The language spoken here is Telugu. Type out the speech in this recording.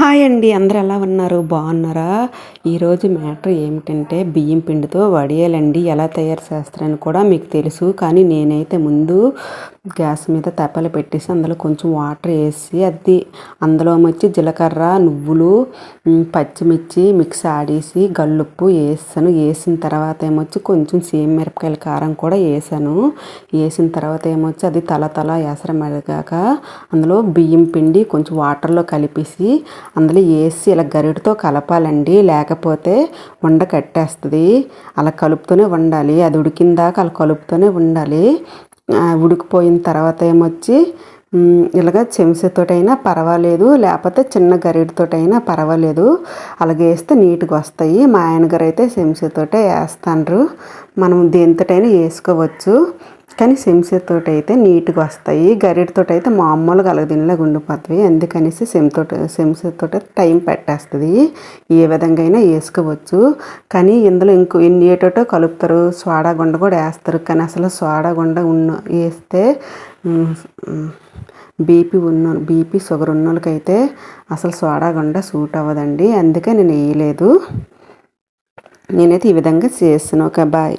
హాయ్ అండి అందరు ఎలా ఉన్నారు? బాగున్నారా? ఈరోజు మ్యాటర్ ఏమిటంటే బియ్యం పిండితో వడియాలండి. ఎలా తయారు చేస్తారని కూడా మీకు తెలుసు. కానీ నేనైతే ముందు గ్యాస్ మీద తప్పలు పెట్టేసి అందులో కొంచెం వాటర్ వేసి అది అందులో వచ్చి జీలకర్ర నువ్వులు పచ్చిమిర్చి మిక్స్ ఆడేసి గల్లుప్పు వేసాను. వేసిన తర్వాత ఏమొచ్చి కొంచెం సేమ్ మిరపకాయల కారం కూడా వేసాను. వేసిన తర్వాత ఏమొచ్చి అది తల తల ఎసర మరిగాక అందులో బియ్యం పిండి కొంచెం వాటర్లో కలిపేసి అందులో వేసి ఇలా గరిటతో కలపాలండి. లేకపోతే ఉండ కట్టేస్తుంది. అలా కలుపుతూనే ఉండాలి. అది ఉడికిన దాకా అలా కలుపుతూనే ఉండాలి. ఉడికిపోయిన తర్వాత ఏమొచ్చి ఇలాగ చెంచాతోటైనా పర్వాలేదు. లేకపోతే చిన్న గరిటతోటైనా పర్వాలేదు. అలాగే వేస్తే నీట్గా వస్తాయి. మా ఆయన గారు అయితే చెంచాతోటే వేస్తాండ్రు. మనం దేనితోటైనా వేసుకోవచ్చు. కానీ చెంచాతోటి అయితే నీట్గా వస్తాయి. గరిటతో అయితే మామూలుగా అలాగ దీనిలాగా ఉండిపోతాయి. అందుకనేసి సెమ్తో చెంచాతోటి టైం పెట్టేస్తుంది. ఏ విధంగా అయినా వేసుకోవచ్చు. కానీ ఇందులో ఇంకో ఎన్ని ఏటోటో కలుపుతారు. సోడా గుండ కూడా వేస్తారు. కానీ అసలు సోడా గుండ ఉన్న వేస్తే బీపీ ఉన్న బీపీ షుగర్ ఉన్న వాళ్ళకైతే అసలు సోడా గుండ సూట్ అవ్వదండి. అందుకే నేను వేయలేదు. నేనైతే ఈ విధంగా చేస్తున్నాను ఒక బాయ్.